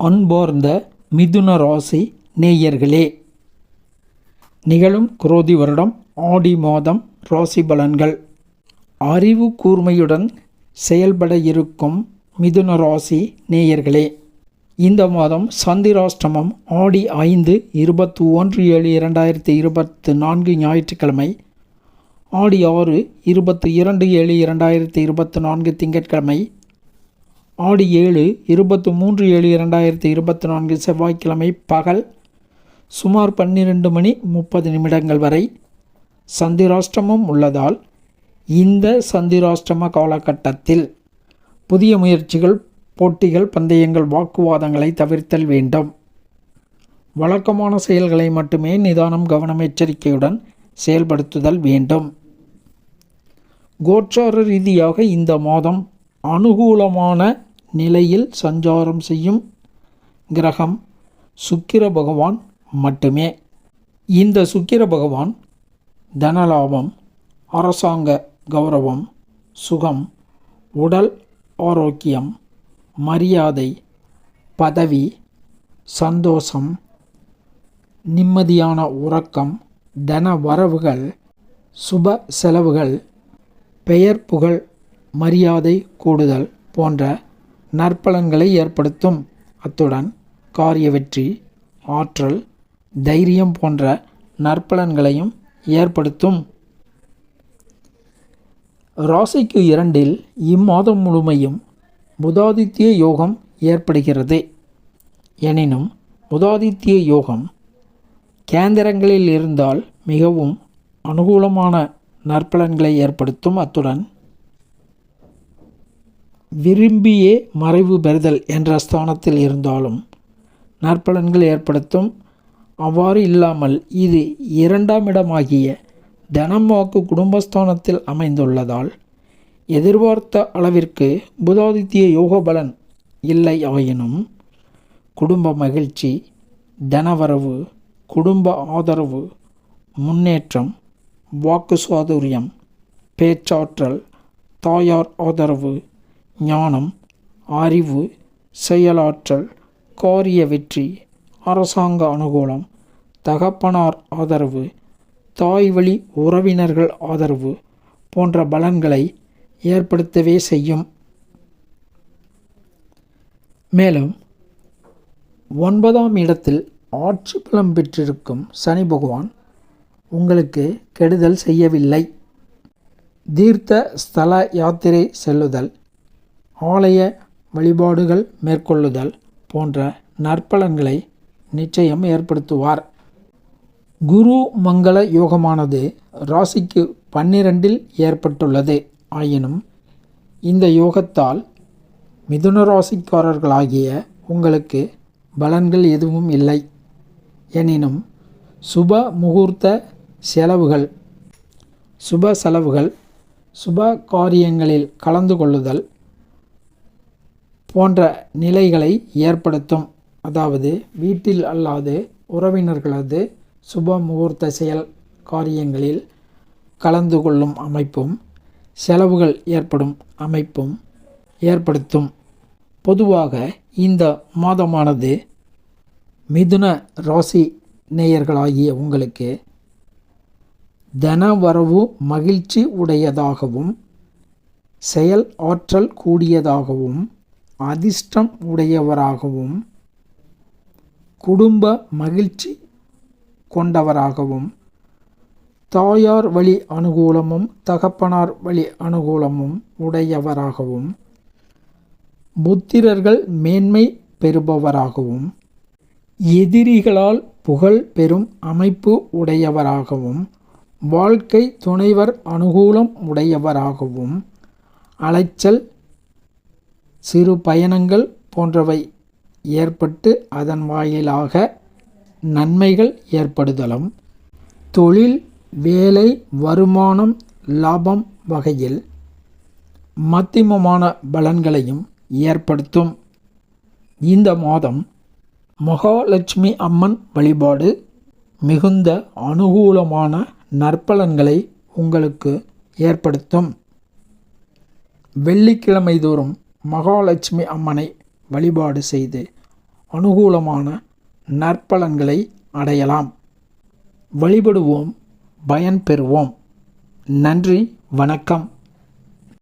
அன்பார்ந்த மிதுன ராசி நேயர்களே நிகழும் குரோதி வருடம் ஆடி மாதம் ராசி பலன்கள். அறிவு கூர்மையுடன் செயல்பட இருக்கும் மிதுன ராசி நேயர்களே இந்த மாதம் சந்திராஷ்டமம் ஆடி ஐந்து இருபத்தி ஒன்று ஏழு இரண்டாயிரத்தி இருபத்து நான்கு ஞாயிற்றுக்கிழமை ஆடி ஆறு இருபத்தி இரண்டு ஏழு இரண்டாயிரத்தி இருபத்தி நான்கு திங்கட்கிழமை ஆடி ஏழு இருபத்து மூன்று ஏழு இரண்டாயிரத்தி இருபத்தி நான்கு செவ்வாய்க்கிழமை பகல் சுமார் பன்னிரண்டு மணி முப்பது நிமிடங்கள் வரை சந்திராஷ்டமம் உள்ளதால் இந்த சந்திராஷ்டம காலகட்டத்தில் புதிய முயற்சிகள் போட்டிகள் பந்தயங்கள் வாக்குவாதங்களை தவிர்த்தல் வேண்டும். வழக்கமான செயல்களை மட்டுமே நிதானம் கவனம் எச்சரிக்கையுடன் செயல்படுத்துதல் வேண்டும். கோச்சார ரீதியாக இந்த மாதம் அனுகூலமான நிலையில் சஞ்சாரம் செய்யும் கிரகம் சுக்கிர பகவான் மட்டுமே. இந்த சுக்கிர பகவான் தனலாபம் அரசாங்க கௌரவம் சுகம் உடல் ஆரோக்கியம் மரியாதை பதவி சந்தோஷம் நிம்மதியான உறக்கம் தன வரவுகள் சுப செலவுகள் பெயர் புகழ் மரியாதை கூடுதல் போன்ற நற்பலன்களை ஏற்படுத்தும். அத்துடன் காரிய வெற்றி ஆற்றல் தைரியம் போன்ற நற்பலன்களையும் ஏற்படுத்தும். ராசிக்கு இரண்டில் இம்மாதம் முழுமையும் புதாதித்ய யோகம் ஏற்படுகிறது. எனினும் புதாதித்ய யோகம் கேந்திரங்களில் இருந்தால் மிகவும் அனுகூலமான நற்பலன்களை ஏற்படுத்தும். அத்துடன் விரும்பியே மறைவு பெறுதல் என்ற ஸ்தானத்தில் இருந்தாலும் நற்பலன்கள் ஏற்படுத்தும். அவ்வாறு இல்லாமல் இது இரண்டாம் இடமாகிய தனம் வாக்கு குடும்பஸ்தானத்தில் அமைந்துள்ளதால் எதிர்பார்த்த அளவிற்கு புதாதித்ய யோக பலன் இல்லை ஆயினும் குடும்ப மகிழ்ச்சி தனவரவு குடும்ப ஆதரவு முன்னேற்றம் வாக்கு சுவாதுரியம் பேச்சாற்றல் தாயார் ஆதரவு ஞானம் அறிவு செயலாற்றல் காரிய வெற்றி அரசாங்க அனுகூலம் தகப்பனார் ஆதரவு தாய்வழி உறவினர்கள் ஆதரவு போன்ற பலன்களை ஏற்படுத்தவே செய்யும். மேலும் ஒன்பதாம் இடத்தில் ஆட்சி பலம் பெற்றிருக்கும் சனி பகவான் உங்களுக்கு கெடுதல் செய்யவில்லை. தீர்த்த ஸ்தல யாத்திரை செல்லுதல். ஆலய வழிபாடுகள் மேற்கொள்ளுதல் போன்ற நற்பலன்களை நிச்சயம் ஏற்படுத்துவார். குரு மங்கள யோகமானது ராசிக்கு பன்னிரண்டில் ஏற்பட்டுள்ளது. ஆயினும் இந்த யோகத்தால் மிதுன ராசிக்காரர்களாகிய உங்களுக்கு பலன்கள் எதுவும் இல்லை. எனினும் சுப முகூர்த்த செலவுகள் சுப செலவுகள் சுப காரியங்களில் கலந்து கொள்ளுதல் போன்ற நிலைகளை ஏற்படுத்தும். அதாவது வீட்டில் அல்லாது உறவினர்களது சுப முகூர்த்த செயல் காரியங்களில் கலந்து கொள்ளும் அமைப்பும் செலவுகள் ஏற்படும் அமைப்பும் ஏற்படுத்தும். பொதுவாக இந்த மாதமானது மிதுன ராசி நேயர்களாகிய உங்களுக்கு தனவரவு மகிழ்ச்சி உடையதாகவும் செயல் ஆற்றல் கூடியதாகவும் அதிர்ஷ்டம் உடையவராகவும் குடும்ப மகிழ்ச்சி கொண்டவராகவும் தாயார் வழி அனுகூலமும் தகப்பனார் வழி அனுகூலமும் உடையவராகவும் புத்திரர்கள் மேன்மை பெறுபவராகவும் எதிரிகளால் புகழ் பெறும் அமைப்பு உடையவராகவும் வாழ்க்கை துணைவர் அனுகூலம் உடையவராகவும் அலைச்சல் சிறு பயணங்கள் போன்றவை ஏற்பட்டு அதன் வாயிலாக நன்மைகள் ஏற்படுதலும். தொழில் வேலை வருமானம் லாபம் வகையில் மத்தியமமான பலன்களையும் ஏற்படுத்தும். இந்த மாதம் மகாலட்சுமி அம்மன் வழிபாடு மிகுந்த அனுகூலமான நற்பலன்களை உங்களுக்கு ஏற்படுத்தும். வெள்ளிக்கிழமை தோறும் மகாலட்சுமி அம்மனை வழிபாடு செய்து அனுகூலமான நற்பலன்களை அடையலாம். வழிபடுவோம் பயன் பெறுவோம் நன்றி வணக்கம்.